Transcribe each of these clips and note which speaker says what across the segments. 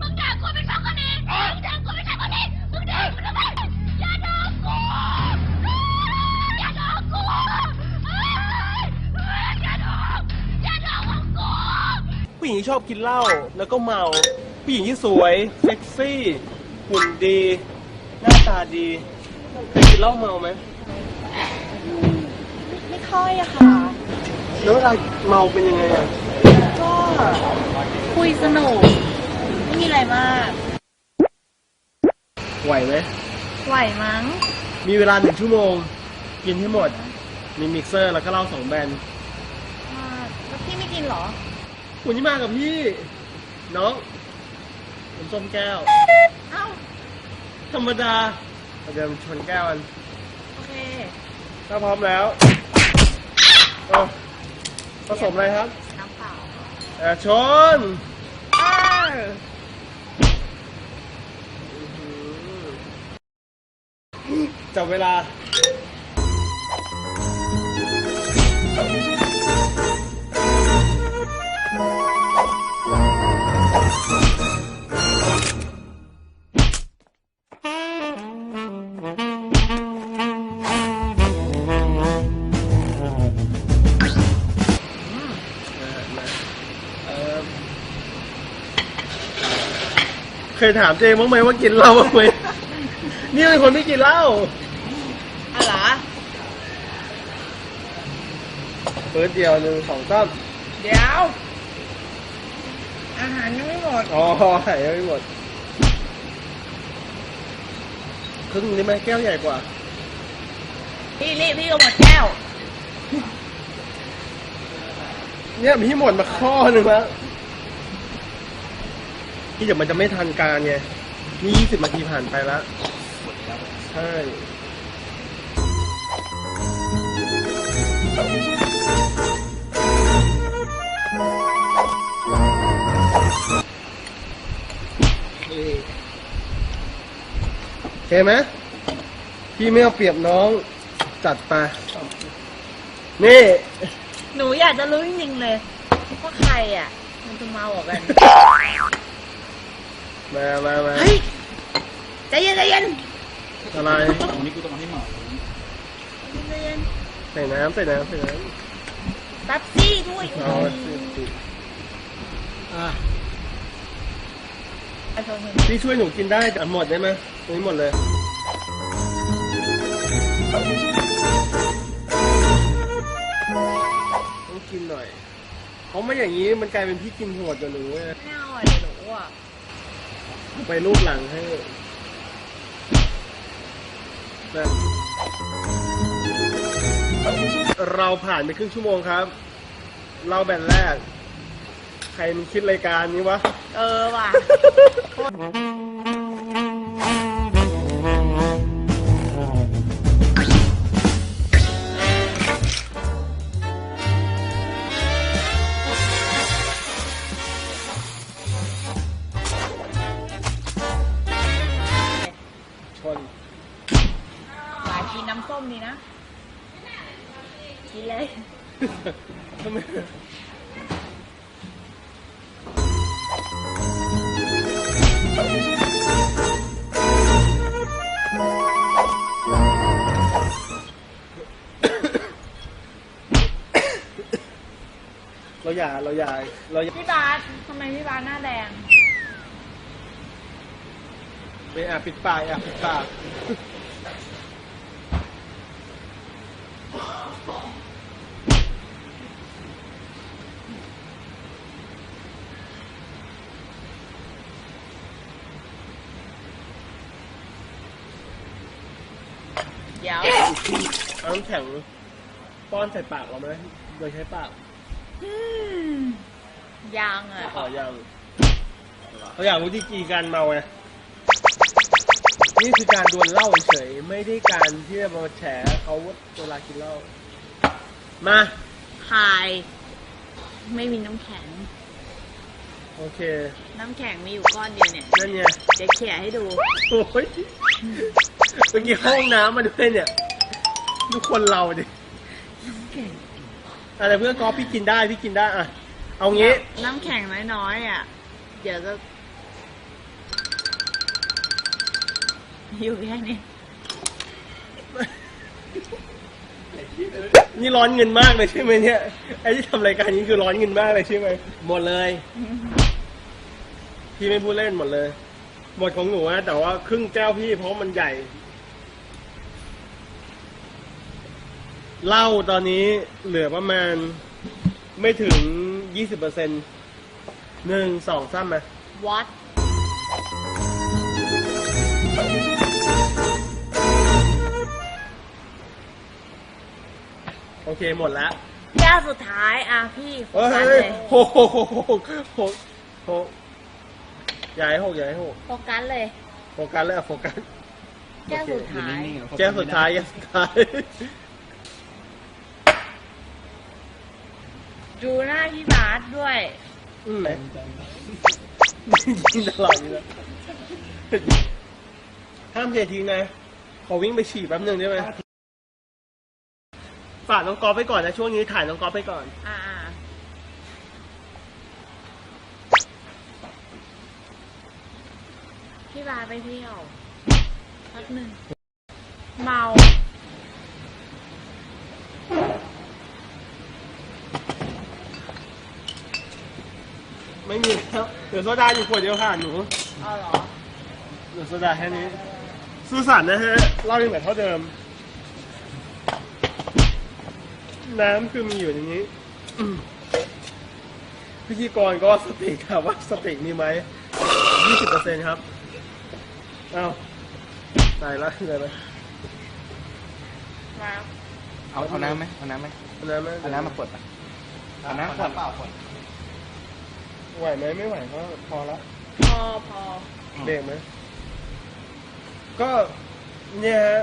Speaker 1: มึงด่ากูเป็นสองคนนี้มึงด่ากูเป็นสองคนนี้มึงด่ากูทำไมอย่าด่ากูอย่าด่ากูอย่าด่าอย่าด่าของกู
Speaker 2: ผู้หญิงที่ชอบกินเหล้าแล้วก็เมาผู้หญิงที่สวยเซ็กซี่หุ่นดี หน้าตาดีเคยกินเหล้าเมาไหม
Speaker 3: ไม่ค่อยอะค่ะ
Speaker 2: แล้วเวลาเมาเป็นยังไงอะ
Speaker 3: ก็ คุยสนุก ไม่มีอะไรมาก
Speaker 2: ไหวไหม
Speaker 3: ไหวมั้ง
Speaker 2: มีเวลาหนึ่งชั่วโมง กินให้หมด มีมิกเซอร์แล้วก็เหล้าสองแบน
Speaker 3: อ่าแล้วพี่ไม่กินเหรอ
Speaker 2: คุณที่มากับพี่ น้องน้ำส้มแก้ว
Speaker 3: เอ้า
Speaker 2: ธรรมดาเราจะชนแก้วกัน
Speaker 3: โอเค
Speaker 2: ถ้าพร้อมแล้วเออผสมอะไรครับ
Speaker 3: น้ำเปล่า
Speaker 2: เออชน
Speaker 3: อ้าว
Speaker 2: จับเวลา เคยถามตัวเองบ้างไหมว่ากินเหล้าบ้างไหมนี่เป็นคนไม่กินเหล้า
Speaker 3: อะเหรอ
Speaker 2: เปิดเดียวหนึ่งสองสาม
Speaker 3: เดี๋ยว อาหารยังไม่หมด
Speaker 2: อ๋อไข่ยังไม่หมดครึ่งนี้ไหมแก้วใหญ่กว่า
Speaker 3: พี่นี่พี่ก็หมดแก้ว
Speaker 2: เนี่ยพี่หมดมาข้อหนึ่งแล้ว นี่เดี๋ยวมันจะไม่ทันการไงนี่ยี่สิบนาทีผ่านไปแล้วใช่โอเคไหมพี่ไม่เอาเปรียบน้องจัดไป นี่
Speaker 3: หนูอยากจะรู้จริงๆเลยว่าใครอะ มันจะเมากว่ากัน
Speaker 2: มามามา
Speaker 3: เฮ้ยใจเย็นใจเย็น
Speaker 2: อะไร
Speaker 4: วันนี้กูต้องมาให้หมอ
Speaker 3: ใจเย็น
Speaker 2: ใส่น้ำใส่น้ำใส่น้
Speaker 3: แป๊บซี่ด้วยำ
Speaker 2: เอาสิสิอะ
Speaker 3: ไปชมกัน
Speaker 2: พี่ช่วยหนูกินได้แต่หมดได้ไหมตรงนี้หมดเลยต้องกินหน่อยเพราะไม่อย่างนี้มันกลายเป็นพี่กินโหดกับหนูเว้ย
Speaker 3: ไม่เอาอะเดี๋ยวหนูอะ
Speaker 2: ไปรูปหลังให้นะเราผ่านไปครึ่งชั่วโมงครับ เราแบนแรก ใครมันคิดรายการนี้วะ
Speaker 3: เออว่ะำส้มดีนะ กินเลย
Speaker 2: ทำไมเราอย่าเราอย่าเราอย่า
Speaker 3: พี่บาสทำไมพี่บาสหน้าแดง
Speaker 2: ไปแอบปิดปากแอบปิดปาก
Speaker 3: ดี๋ยว
Speaker 2: เอาน้ำแข็งป้อนใส่ปากเราไหมโดยใช้ปาก
Speaker 3: อืมยังอะ
Speaker 2: อ๋อยังเราอยากรู้ที่กีการเมาไงนี่คือการดวลเหล้าเฉยๆไม่ได้การที่จะมาแฉเขาเวลากินเหล้ามา
Speaker 3: พาย ไม่มีน้ำแข็ง
Speaker 2: โอเค
Speaker 3: น้ำแข็งมีอยู่ก้อนเดียวเนี่ย
Speaker 2: นั่นไง
Speaker 3: เดี๋ยวเขี่ยให้ดู
Speaker 2: โอ้ย เมื่อกี้ห้องน้ำมาด้วยเนี่ยดูคนเราดิ
Speaker 3: น้ำแข็ง
Speaker 2: อะไรเพื่อนกอฟพี่กินได้พี่กินได้อะเอางี้
Speaker 3: น้ำแข็งน้อยๆอะ เดี๋ยวจะอยู่แค่นี้
Speaker 2: นี่ร้อนเงินมากเลยใช่ไหมเนี่ยไอ้ที่ทำรายการนี้คือร้อนเงินมากเลยใช่ไหมหมดเลย พี่ไม่พูดเล่นหมดเลย หมดของหนูนะแต่ว่าครึ่งแก้วพี่เพราะมันใหญ่เหล้าตอนนี้เหลือประมาณไม่ถึงยี่สิบเปอร์เซ็นต์หนึ่งสองสามมา
Speaker 3: วัด
Speaker 2: โอเคหมดแล้ว
Speaker 3: แก้วสุดท้ายอะพี่โฟ
Speaker 2: เฮ้
Speaker 3: กัสเลยย
Speaker 2: โหกหกหกหกหกหก อย่าให้หกอย่าให้หก
Speaker 3: โฟกัสเลย
Speaker 2: โฟกัสเลยอะโฟกัส
Speaker 3: แก้วสุดท้าย
Speaker 2: แก้วสุดท้ายแก้วสุดท้าย
Speaker 3: ดูหน้าพี่บาสด้วย
Speaker 2: อืมยิงตลอดอยู่แล้วห้ามเททิ้งนะ ขอวิ่งไปฉี่แป๊บหนึ่งได้ไหมฝากน้องกอล์ฟไปก่อนนะ ช่วงนี้ถ่ายน้องกอล์ฟไปก่อน
Speaker 3: อ่า พี่บาสไปเที่ยวพักหนึ่งเมา
Speaker 2: ไม่มีแล้วเดี๋ยวโซดาอยู่ขวดเดียวค่ะหนู
Speaker 3: เอาเหรอ
Speaker 2: เดี๋ยวโซดาแค่นี้สุสันต์นะฮะเหล่ายังแบบเท่าเดิม น้ำคือมีอยู่ในนี้อืมพิธีกรก็สติถามว่าสติมีไหมยี่สิบเปอร์เซ็นครับ เอ้าตายละเลยนะ
Speaker 3: มา
Speaker 4: เอาเอาน้ำไหมเอาน้ำไหม
Speaker 2: เอาน้ำไหม
Speaker 4: เอาน้ำมากดปะเอาน้ำขวดเปล่าขวด
Speaker 2: ไหวไหมไม่ไหวก็พอละ
Speaker 3: พอพอ
Speaker 2: เบรกไหมก็เนี่ยฮะ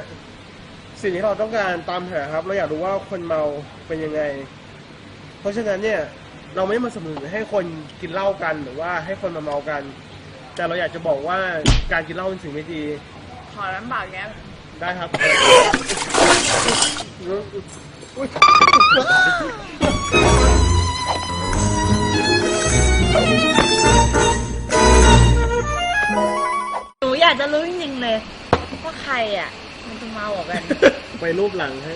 Speaker 2: สิ่งที่เราต้องการตามหาครับ เราอยากรู้ว่าคนเมาเป็นยังไง เพราะฉะนั้นเนี่ย เราไม่มาสนับสนุนให้คนกินเหล้ากันหรือว่าให้คนมาเมากัน แต่เราอยากจะบอกว่าการกินเหล้าเป็นสิ่งไม่ดี
Speaker 3: ขอน้ำเปล่าแก้ว
Speaker 2: ได้ครับอุ๊ย
Speaker 3: หนูอยากจะรู้จริงๆเลยว่าใครอะ มันจะเมากว่ากัน
Speaker 2: ไปรูปหลังให้